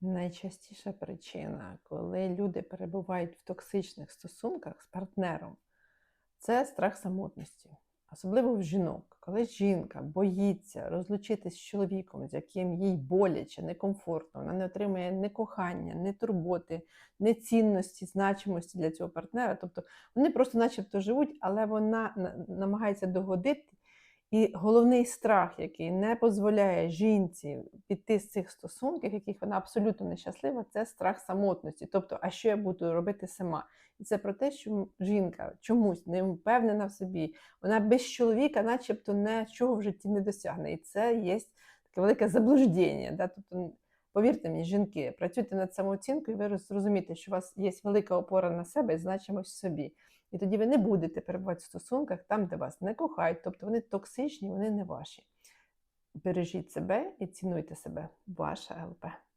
Найчастіша причина, коли люди перебувають в токсичних стосунках з партнером, це страх самотності, особливо в жінок. Коли жінка боїться розлучитись з чоловіком, з яким їй боляче, некомфортно, вона не отримує ні кохання, ні турботи, ні цінності, значимості для цього партнера. Тобто вони просто начебто живуть, але вона на- намагається догодити. І головний страх, який не дозволяє жінці піти з цих стосунків, яких вона абсолютно нещаслива, це страх самотності. Тобто, а що я буду робити сама? І це про те, що жінка чомусь не впевнена в собі, вона без чоловіка, начебто, нічого в житті не досягне. І це є таке велике заблуждення. Да? Тобто, повірте мені, жінки, працюйте над самооцінкою, і ви зрозумієте, що у вас є велика опора на себе і значимость в собі. І тоді ви не будете перебувати в стосунках там, де вас не кохають, тобто вони токсичні, вони не ваші. Бережіть себе і цінуйте себе. Ваша ЛП.